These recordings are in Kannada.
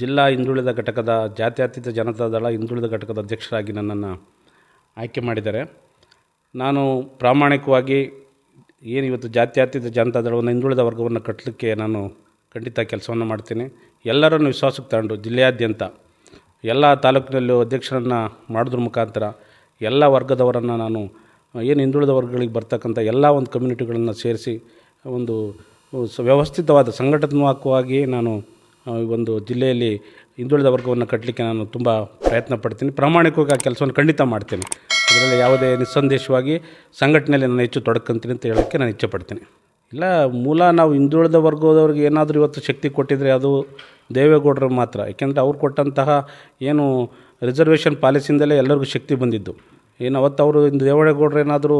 ಜಿಲ್ಲಾ ಹಿಂದುಳಿದ ಘಟಕದ ಜಾತ್ಯತೀತ ಜನತಾ ದಳ ಹಿಂದುಳಿದ ಘಟಕದ ಅಧ್ಯಕ್ಷರಾಗಿ ನನ್ನನ್ನು ಆಯ್ಕೆ ಮಾಡಿದ್ದಾರೆ. ನಾನು ಪ್ರಾಮಾಣಿಕವಾಗಿ ಏನು ಇವತ್ತು ಜಾತ್ಯತೀತ ಜನತಾದಳವನ್ನು ಹಿಂದುಳಿದ ವರ್ಗವನ್ನು ಕಟ್ಟಲಿಕ್ಕೆ ನಾನು ಖಂಡಿತ ಕೆಲಸವನ್ನು ಮಾಡ್ತೀನಿ. ಎಲ್ಲರನ್ನು ವಿಶ್ವಾಸಕ್ಕೆ ತಗೊಂಡು ಜಿಲ್ಲೆಯಾದ್ಯಂತ ಎಲ್ಲ ತಾಲೂಕಿನಲ್ಲೂ ಅಧ್ಯಕ್ಷರನ್ನು ಮಾಡೋದ್ರ ಮುಖಾಂತರ ಎಲ್ಲ ವರ್ಗದವರನ್ನು ನಾನು ಏನು ಹಿಂದುಳಿದ ವರ್ಗಗಳಿಗೆ ಬರ್ತಕ್ಕಂಥ ಎಲ್ಲ ಒಂದು ಕಮ್ಯುನಿಟಿಗಳನ್ನು ಸೇರಿಸಿ ಒಂದು ವ್ಯವಸ್ಥಿತವಾದ ಸಂಘಟನಾತ್ಮಕವಾಗಿ ನಾನು ಒಂದು ಜಿಲ್ಲೆಯಲ್ಲಿ ಹಿಂದುಳಿದ ವರ್ಗವನ್ನು ಕಟ್ಟಲಿಕ್ಕೆ ನಾನು ತುಂಬ ಪ್ರಯತ್ನ ಪಡ್ತೀನಿ. ಪ್ರಾಮಾಣಿಕವಾಗಿ ಆ ಕೆಲಸವನ್ನು ಖಂಡಿತ ಮಾಡ್ತೀನಿ. ಅದರಲ್ಲಿ ಯಾವುದೇ ನಿಸ್ಸಂದೇಶವಾಗಿ ಸಂಘಟನೆಯಲ್ಲಿ ನಾನು ಹೆಚ್ಚು ತೊಡಕಂತೀನಿ ಅಂತ ಹೇಳೋಕ್ಕೆ ನಾನು ಇಚ್ಛೆ ಪಡ್ತೀನಿ. ಇಲ್ಲ, ಮೂಲ ನಾವು ಹಿಂದುಳಿದ ವರ್ಗದವ್ರಿಗೆ ಏನಾದರೂ ಇವತ್ತು ಶಕ್ತಿ ಕೊಟ್ಟಿದ್ರೆ ಅದು ದೇವೇಗೌಡರು ಮಾತ್ರ. ಏಕೆಂದರೆ ಅವ್ರು ಕೊಟ್ಟಂತಹ ಏನು ರಿಸರ್ವೇಷನ್ ಪಾಲಿಸಿಯಿಂದಲೇ ಎಲ್ಲರಿಗೂ ಶಕ್ತಿ ಬಂದಿದ್ದು. ಏನು ಅವತ್ತು ಅವರು ಇಂದು ದೇವೇಗೌಡರು ಏನಾದರೂ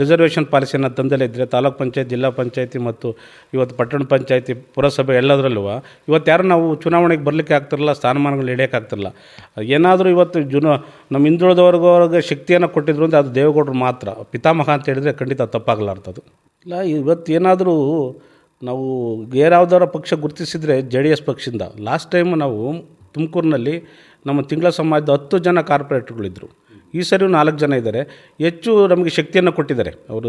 ರಿಸರ್ವೇಷನ್ ಪಾಲಿಸಿಯನ್ನು ತಂದಲೇ ಇದ್ದರೆ ತಾಲೂಕ್ ಪಂಚಾಯತ್, ಜಿಲ್ಲಾ ಪಂಚಾಯತಿ ಮತ್ತು ಇವತ್ತು ಪಟ್ಟಣ ಪಂಚಾಯತಿ, ಪುರಸಭೆ ಎಲ್ಲದರಲ್ಲೂ, ಇವತ್ತು ಯಾರು ನಾವು ಚುನಾವಣೆಗೆ ಬರಲಿಕ್ಕೆ ಆಗ್ತಿರಲ್ಲ, ಸ್ಥಾನಮಾನಗಳು ಹಿಡಿಯೋಕ್ಕಾಗ್ತಿರಲ್ಲ ಏನಾದರೂ ಇವತ್ತು ಜುನ, ನಮ್ಮ ಹಿಂದುಳಿದವರ್ಗವ್ರಿಗೆ ಶಕ್ತಿಯನ್ನು ಕೊಟ್ಟಿದ್ರು ಅಂದರೆ ಅದು ದೇವೇಗೌಡರು ಮಾತ್ರ. ಪಿತಾಮಹ ಅಂತ ಹೇಳಿದರೆ ಖಂಡಿತ ತಪ್ಪಾಗಲಾರ್ತದು ಇಲ್ಲ, ಇವತ್ತು ಏನಾದರೂ ನಾವು ಯಾವ್ದಾರ ಪಕ್ಷ ಗುರುತಿಸಿದರೆ ಜೆ ಡಿ ಎಸ್ ಪಕ್ಷದಿಂದ ಲಾಸ್ಟ್ ಟೈಮ್ ನಾವು ತುಮಕೂರಿನಲ್ಲಿ ನಮ್ಮ ತಿಂಗಳ ಸಮಾಜದ ಹತ್ತು ಜನ ಕಾರ್ಪೊರೇಟ್ರುಗಳಿದ್ದರು ಈ ಸರಿ ನಾಲ್ಕು ಜನ ಇದ್ದಾರೆ. ಹೆಚ್ಚು ನಮಗೆ ಶಕ್ತಿಯನ್ನು ಕೊಟ್ಟಿದ್ದಾರೆ. ಅವರು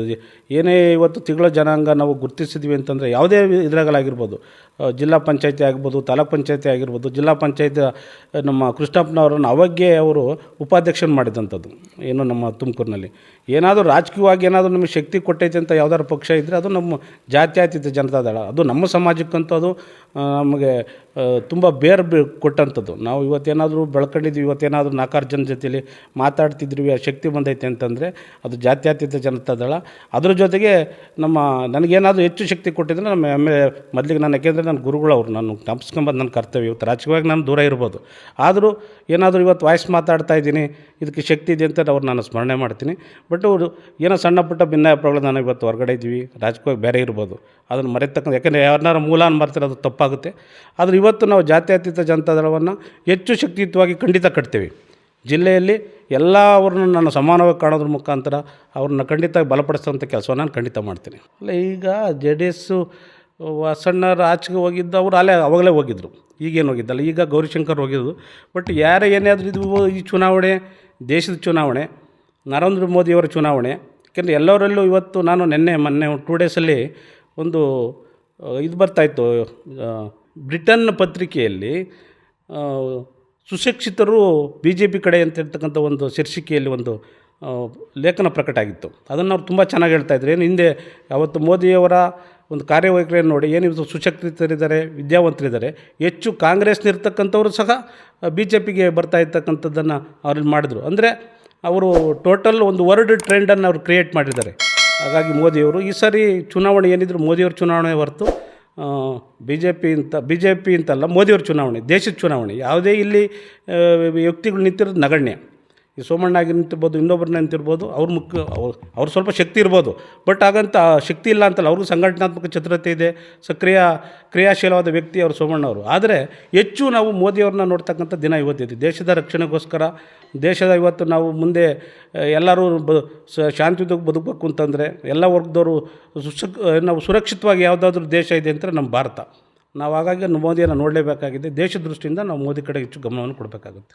ಏನೇ ಇವತ್ತು ತಿಂಗಳ ಜನಾಂಗ ನಾವು ಗುರುತಿಸಿದ್ವಿ ಅಂತಂದರೆ ಯಾವುದೇ ಇದ್ರಾಗಲಾಗಿರ್ಬೋದು. ಜಿಲ್ಲಾ ಪಂಚಾಯತಿ ಆಗ್ಬೋದು, ತಾಲೂಕ್ ಪಂಚಾಯತಿ ಆಗಿರ್ಬೋದು, ಜಿಲ್ಲಾ ಪಂಚಾಯತ್ ನಮ್ಮ ಕೃಷ್ಣಪ್ಪನವರನ್ನು ಅವಾಗೇ ಅವರು ಉಪಾಧ್ಯಕ್ಷನ ಮಾಡಿದಂಥದ್ದು, ಏನು ನಮ್ಮ ತುಮಕೂರಿನಲ್ಲಿ. ಏನಾದರೂ ರಾಜಕೀಯವಾಗಿ ಏನಾದರೂ ನಮಗೆ ಶಕ್ತಿ ಕೊಟ್ಟೈತೆ ಅಂತ ಯಾವ್ದಾದ್ರು ಪಕ್ಷ ಇದ್ದರೆ ಅದು ನಮ್ಮ ಜಾತ್ಯಾತೀತ ಜನತಾದಳ. ಅದು ನಮ್ಮ ಸಮಾಜಕ್ಕಂತೂ ಅದು ನಮಗೆ ತುಂಬ ಬೇರೆ ಬಿ ಕೊಟ್ಟಂಥದ್ದು. ನಾವು ಇವತ್ತೇನಾದರೂ ಬೆಳ್ಕೊಂಡಿದ್ವಿ, ಇವತ್ತೇನಾದರೂ ನಾಲ್ಕಾರು ಜನ ಜೊತೆಲಿ ಮಾತಾಡ್ತಿದ್ವಿ, ಆ ಶಕ್ತಿ ಬಂದೈತೆ ಅಂತಂದರೆ ಅದು ಜಾತ್ಯಾತೀತ ಜನತಾದಳ ಅದ್ರ ಜೊತೆಗೆ ನಮ್ಮ ನನಗೇನಾದರೂ ಹೆಚ್ಚು ಶಕ್ತಿ ಕೊಟ್ಟಿದ್ರೆ ನಮ್ಮ ಎಮ್ಮೆ ಮೊದಲಿಗೆ ನಾನು ಯಾಕೆಂದರೆ ನನ್ನ ಗುರುಗಳು ಅವರು, ನಾನು ಜ್ಞಾಪಿಸ್ಕೊಂಬಂದು ನನ್ನ ಕರ್ತವ್ಯ. ಇವತ್ತು ರಾಜಕೀಯವಾಗಿ ನಾನು ದೂರ ಇರ್ಬೋದು. ಆದರೂ ಏನಾದರೂ ಇವತ್ತು ವಾಯ್ಸ್ ಮಾತಾಡ್ತಾ ಇದ್ದೀನಿ, ಇದಕ್ಕೆ ಶಕ್ತಿ ಇದೆ ಅಂತ ಅವ್ರು ನಾನು ಸ್ಮರಣೆ ಮಾಡ್ತೀನಿ. ಬಟ್ ಅವರು ಏನೋ ಸಣ್ಣ ಪುಟ್ಟ ಭಿನ್ನಾಭಿಪ್ರಾಯಗಳು ನಾನು ಇವತ್ತು ಹೊರಗಡೆ ಇದ್ದೀವಿ, ರಾಜಕೀಯವಾಗಿ ಬೇರೆ ಇರ್ಬೋದು. ಅದನ್ನು ಮರೆತಕ್ಕಂಥ, ಯಾಕೆಂದರೆ ಯಾರನ್ನಾರು ಮೂಲಾನ ಮರ್ತಾರೆ ಅದು ತಪ್ಪಾಗುತ್ತೆ. ಆದರೆ ಇವತ್ತು ನಾವು ಜಾತ್ಯತೀತ ಜನತಾದಳವನ್ನು ಹೆಚ್ಚು ಶಕ್ತಿಯುತವಾಗಿ ಖಂಡಿತ ಕಟ್ತೀವಿ. ಜಿಲ್ಲೆಯಲ್ಲಿ ಎಲ್ಲ ಅವ್ರನ್ನ ನಾನು ಸಮಾನವಾಗಿ ಕಾಣೋದ್ರ ಮುಖಾಂತರ ಅವ್ರನ್ನ ಖಂಡಿತ ಬಲಪಡಿಸುವಂಥ ಕೆಲಸವನ್ನು ನಾನು ಖಂಡಿತ ಮಾಡ್ತೀನಿ. ಅಲ್ಲ, ಈಗ ಜೆ ಡಿ ಎಸ್ಸು ವಾಸಣ್ಣರ ಆಚೆಗೆ ಹೋಗಿದ್ದು ಅವರು ಅಲ್ಲೇ ಅವಾಗಲೇ ಹೋಗಿದ್ದರು ಈಗೇನು ಹೋಗಿದ್ದಲ್ಲ, ಈಗ ಗೌರಿಶಂಕರ್ ಹೋಗಿದ್ದು ಬಟ್ ಯಾರೇ ಏನಾದರೂ ಇದು ಈ ಚುನಾವಣೆ, ದೇಶದ ಚುನಾವಣೆ, ನರೇಂದ್ರ ಮೋದಿಯವರ ಚುನಾವಣೆ, ಯಾಕೆಂದರೆ ಎಲ್ಲರಲ್ಲೂ ಇವತ್ತು ನಾನು ನಿನ್ನೆ, ಮೊನ್ನೆ, ಟೂ ಡೇಸಲ್ಲಿ ಒಂದು, ಇದು ಬರ್ತಾಯಿತ್ತು ಬ್ರಿಟನ್ ಪತ್ರಿಕೆಯಲ್ಲಿ ಸುಶಿಕ್ಷಿತರು ಬಿ ಜೆ ಪಿ ಕಡೆ ಅಂತ ಇರ್ತಕ್ಕಂಥ ಒಂದು ಶೀರ್ಷಿಕೆಯಲ್ಲಿ ಒಂದು ಲೇಖನ ಪ್ರಕಟ ಆಗಿತ್ತು. ಅದನ್ನು ಅವ್ರು ತುಂಬ ಚೆನ್ನಾಗಿ ಹೇಳ್ತಾ ಇದ್ರು. ಏನು ಹಿಂದೆ ಅವತ್ತು ಮೋದಿಯವರ ಒಂದು ಕಾರ್ಯವೈಖರಿಯನ್ನು ನೋಡಿ, ಏನು ಇವತ್ತು ಸುಶಕ್ತಿತರಿದ್ದಾರೆ ವಿದ್ಯಾವಂತರಿದ್ದಾರೆ, ಹೆಚ್ಚು ಕಾಂಗ್ರೆಸ್ನಿರ್ತಕ್ಕಂಥವರು ಸಹ ಬಿ ಜೆ ಪಿಗೆ ಬರ್ತಾ ಇರ್ತಕ್ಕಂಥದ್ದನ್ನು ಅವ್ರಲ್ಲಿ ಮಾಡಿದ್ರು. ಅಂದರೆ ಅವರು ಟೋಟಲ್ ಒಂದು ವರ್ಲ್ಡ್ ಟ್ರೆಂಡನ್ನು ಅವರು ಕ್ರಿಯೇಟ್ ಮಾಡಿದ್ದಾರೆ. ಹಾಗಾಗಿ ಮೋದಿಯವರು ಈ ಸಾರಿ ಚುನಾವಣೆ ಏನಿದ್ರು ಮೋದಿಯವ್ರ ಚುನಾವಣೆ ಹೊರತು ಬಿ ಜೆ ಪಿ ಅಂತ ಬಿ ಜೆ ಪಿ ಅಂತಲ್ಲ ಮೋದಿಯವ್ರ ಚುನಾವಣೆ, ದೇಶದ ಚುನಾವಣೆ. ಯಾವುದೇ ಇಲ್ಲಿ ವ್ಯಕ್ತಿಗಳು ನಿಂತಿರೋದು ನಗಣ್ಯ. ಈ ಸೋಮಣ್ಣ ಆಗಿ ನಿಂತಿರ್ಬೋದು ಇನ್ನೊಬ್ಬರನ್ನ ನಿಂತಿರ್ಬೋದು, ಅವ್ರ ಮುಖ್ಯ ಅವ್ರು ಸ್ವಲ್ಪ ಶಕ್ತಿ ಇರ್ಬೋದು. ಬಟ್ ಹಾಗಂತ ಶಕ್ತಿ ಇಲ್ಲ ಅಂತಲ್ಲ, ಅವ್ರಿಗೂ ಸಂಘಟನಾತ್ಮಕ ಚತುರತೆ ಇದೆ. ಸಕ್ರಿಯ ಕ್ರಿಯಾಶೀಲವಾದ ವ್ಯಕ್ತಿ ಅವರು ಸೋಮಣ್ಣವರು ಆದರೆ, ಹೆಚ್ಚು ನಾವು ಮೋದಿಯವ್ರನ್ನ ನೋಡ್ತಕ್ಕಂಥ ದಿನ ಇವತ್ತಿದೆ. ದೇಶದ ರಕ್ಷಣೆಗೋಸ್ಕರ, ದೇಶದ ಇವತ್ತು ನಾವು ಮುಂದೆ ಎಲ್ಲರೂ ಬ ಶಾಂತಿಯುತವಾಗಿ ಬದುಕಬೇಕು ಅಂತಂದರೆ, ಎಲ್ಲ ವರ್ಗದವರು ನಾವು ಸುರಕ್ಷಿತವಾಗಿ ಯಾವುದಾದ್ರೂ ದೇಶ ಇದೆ ಅಂದರೆ ನಮ್ಮ ಭಾರತ. ನಾವು ಹಾಗಾಗಿ ಮೋದಿಯನ್ನು ನೋಡಲೇಬೇಕಾಗಿದೆ. ದೇಶ ದೃಷ್ಟಿಯಿಂದ ನಾವು ಮೋದಿ ಕಡೆ ಹೆಚ್ಚು ಗಮನವನ್ನು ಕೊಡಬೇಕಾಗುತ್ತೆ.